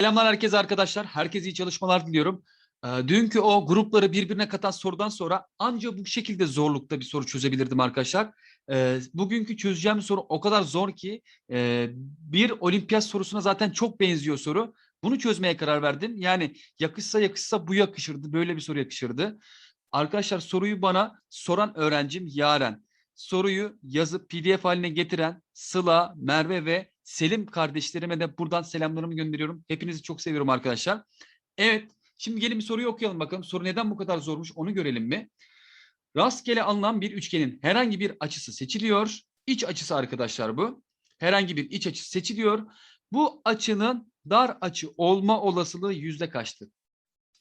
Selamlar herkese arkadaşlar. Herkese iyi çalışmalar diliyorum. Ee, dünkü o grupları birbirine katan sorudan sonra ancak bu şekilde zorlukta bir soru çözebilirdim arkadaşlar. Ee, bugünkü çözeceğim soru o kadar zor ki e, bir olimpiyat sorusuna zaten çok benziyor soru. Bunu çözmeye karar verdim. Yani yakışsa yakışsa bu yakışırdı. Böyle bir soru yakışırdı. Arkadaşlar soruyu bana soran öğrencim Yaren. Soruyu yazıp pdf haline getiren Sıla, Merve ve Selim kardeşlerime de buradan selamlarımı gönderiyorum. Hepinizi çok seviyorum arkadaşlar. Evet, şimdi gelin bir soruyu okuyalım bakalım. Soru neden bu kadar zormuş onu görelim mi? Rastgele alınan bir üçgenin herhangi bir açısı seçiliyor. İç açısı arkadaşlar bu. Herhangi bir iç açısı seçiliyor. Bu açının dar açı olma olasılığı yüzde kaçtır?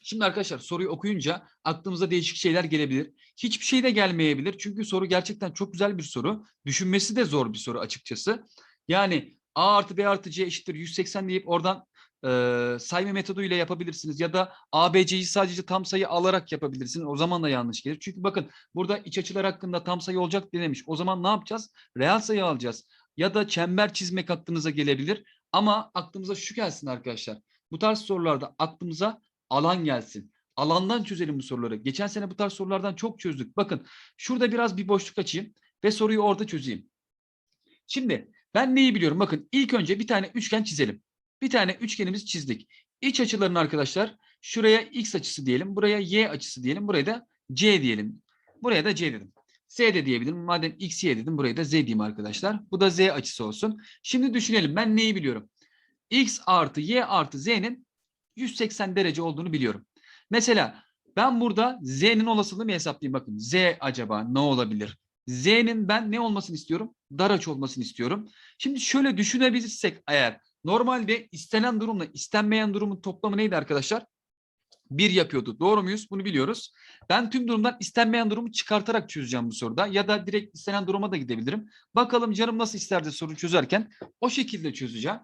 Şimdi arkadaşlar soruyu okuyunca aklımıza değişik şeyler gelebilir. Hiçbir şey de gelmeyebilir. Çünkü soru gerçekten çok güzel bir soru. Düşünmesi de zor bir soru açıkçası. Yani A artı B artı C eşittir 180 deyip oradan e, sayma metoduyla yapabilirsiniz. Ya da ABC'yi sadece tam sayı alarak yapabilirsiniz. O zaman da yanlış gelir. Çünkü bakın burada iç açılar hakkında tam sayı olacak denemiş. O zaman ne yapacağız? Reel sayı alacağız. Ya da çember çizmek aklınıza gelebilir. Ama aklımıza şu gelsin arkadaşlar. Bu tarz sorularda aklımıza alan gelsin. Alandan çözelim bu soruları. Geçen sene bu tarz sorulardan çok çözdük. Bakın şurada biraz bir boşluk açayım ve soruyu orada çözeyim. Şimdi ben neyi biliyorum? Bakın ilk önce bir tane üçgen çizelim. Bir tane üçgenimizi çizdik. İç açılarını arkadaşlar şuraya x açısı diyelim. Buraya y açısı diyelim. Buraya da c diyelim. Buraya da c dedim. Z de diyebilirim. Madem x, y dedim buraya da z diyeyim arkadaşlar. Bu da z açısı olsun. Şimdi düşünelim ben neyi biliyorum? x artı y artı z'nin 180 derece olduğunu biliyorum. Mesela ben burada z'nin olasılığını hesaplayayım. Bakın z acaba ne olabilir? Z'nin ben ne olmasını istiyorum? Dar açı olmasını istiyorum. Şimdi şöyle düşünebilirsek eğer normalde istenen durumla istenmeyen durumun toplamı neydi arkadaşlar? Bir yapıyordu. Doğru muyuz? Bunu biliyoruz. Ben tüm durumdan istenmeyen durumu çıkartarak çözeceğim bu soruda. Ya da direkt istenen duruma da gidebilirim. Bakalım canım nasıl isterdi soru çözerken. O şekilde çözeceğim.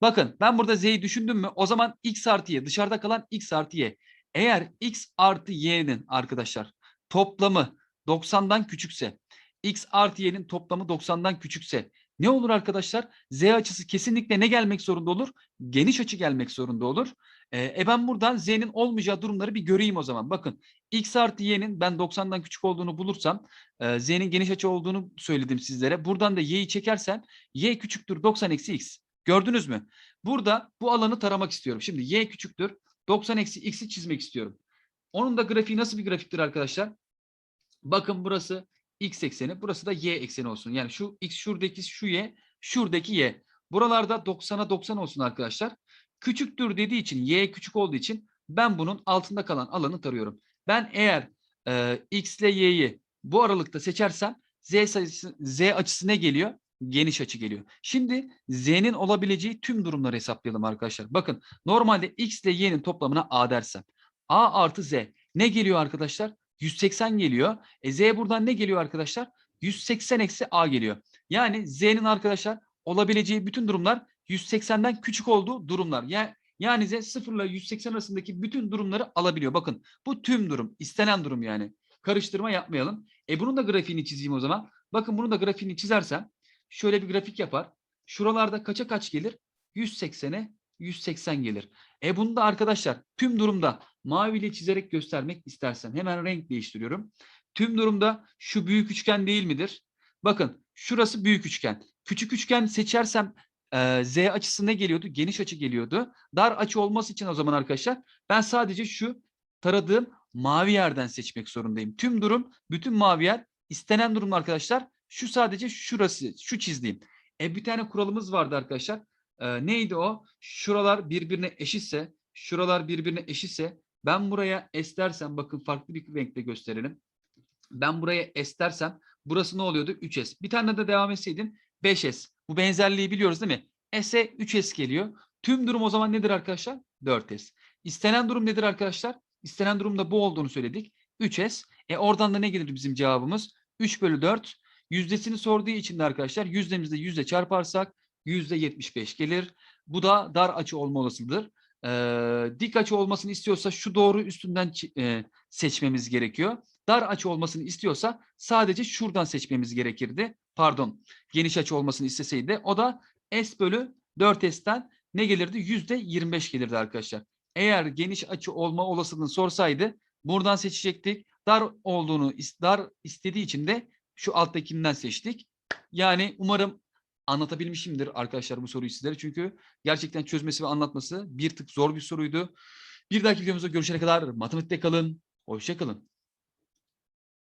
Bakın ben burada z'yi düşündüm mü? O zaman x artı y dışarıda kalan x artı y. Eğer x artı y'nin arkadaşlar toplamı 90'dan küçükse x artı y'nin toplamı 90'dan küçükse ne olur arkadaşlar? Z açısı kesinlikle ne gelmek zorunda olur? Geniş açı gelmek zorunda olur. Ee, e ben buradan z'nin olmayacağı durumları bir göreyim o zaman. Bakın x artı y'nin ben 90'dan küçük olduğunu bulursam e, z'nin geniş açı olduğunu söyledim sizlere. Buradan da y'yi çekersem y küçüktür 90 eksi x. Gördünüz mü? Burada bu alanı taramak istiyorum. Şimdi y küçüktür 90 eksi x'i çizmek istiyorum. Onun da grafiği nasıl bir grafiktir arkadaşlar? Bakın burası x ekseni, burası da y ekseni olsun. Yani şu x şuradaki şu y, şuradaki y. Buralarda 90'a 90 olsun arkadaşlar. Küçüktür dediği için, y küçük olduğu için ben bunun altında kalan alanı tarıyorum. Ben eğer e, x ile y'yi bu aralıkta seçersem z sayısı, z açısı ne geliyor? Geniş açı geliyor. Şimdi z'nin olabileceği tüm durumları hesaplayalım arkadaşlar. Bakın normalde x ile y'nin toplamına a dersem. a artı z ne geliyor arkadaşlar? 180 geliyor. E z buradan ne geliyor arkadaşlar? 180 eksi a geliyor. Yani z'nin arkadaşlar olabileceği bütün durumlar 180'den küçük olduğu durumlar. Yani yani z 0 ile 180 arasındaki bütün durumları alabiliyor. Bakın bu tüm durum, istenen durum yani. Karıştırma yapmayalım. E bunun da grafiğini çizeyim o zaman. Bakın bunun da grafiğini çizersem şöyle bir grafik yapar. Şuralarda kaça kaç gelir? 180'e 180 gelir. E bunu da arkadaşlar tüm durumda maviyle çizerek göstermek istersem hemen renk değiştiriyorum. Tüm durumda şu büyük üçgen değil midir? Bakın şurası büyük üçgen. Küçük üçgen seçersem e, z açısı ne geliyordu? Geniş açı geliyordu. Dar açı olması için o zaman arkadaşlar ben sadece şu taradığım mavi yerden seçmek zorundayım. Tüm durum bütün mavi yer istenen durum arkadaşlar şu sadece şurası şu çizdiğim. E bir tane kuralımız vardı arkadaşlar. E, neydi o? Şuralar birbirine eşitse şuralar birbirine eşitse ben buraya S dersem bakın farklı bir renkte gösterelim. Ben buraya S dersem burası ne oluyordu? 3S. Bir tane de devam etseydin 5S. Bu benzerliği biliyoruz değil mi? S'e 3S geliyor. Tüm durum o zaman nedir arkadaşlar? 4S. İstenen durum nedir arkadaşlar? İstenen durumda bu olduğunu söyledik. 3S. E oradan da ne gelir bizim cevabımız? 3 bölü 4. Yüzdesini sorduğu için de arkadaşlar yüzdemizde yüzde çarparsak yüzde 75 gelir. Bu da dar açı olma olasılıdır e, dik açı olmasını istiyorsa şu doğru üstünden e, seçmemiz gerekiyor. Dar açı olmasını istiyorsa sadece şuradan seçmemiz gerekirdi. Pardon geniş açı olmasını isteseydi o da S bölü 4S'ten ne gelirdi? Yüzde 25 gelirdi arkadaşlar. Eğer geniş açı olma olasılığını sorsaydı buradan seçecektik. Dar olduğunu dar istediği için de şu alttakinden seçtik. Yani umarım anlatabilmişimdir arkadaşlar bu soruyu sizlere. Çünkü gerçekten çözmesi ve anlatması bir tık zor bir soruydu. Bir dahaki videomuzda görüşene kadar matematikte kalın. Hoşça kalın.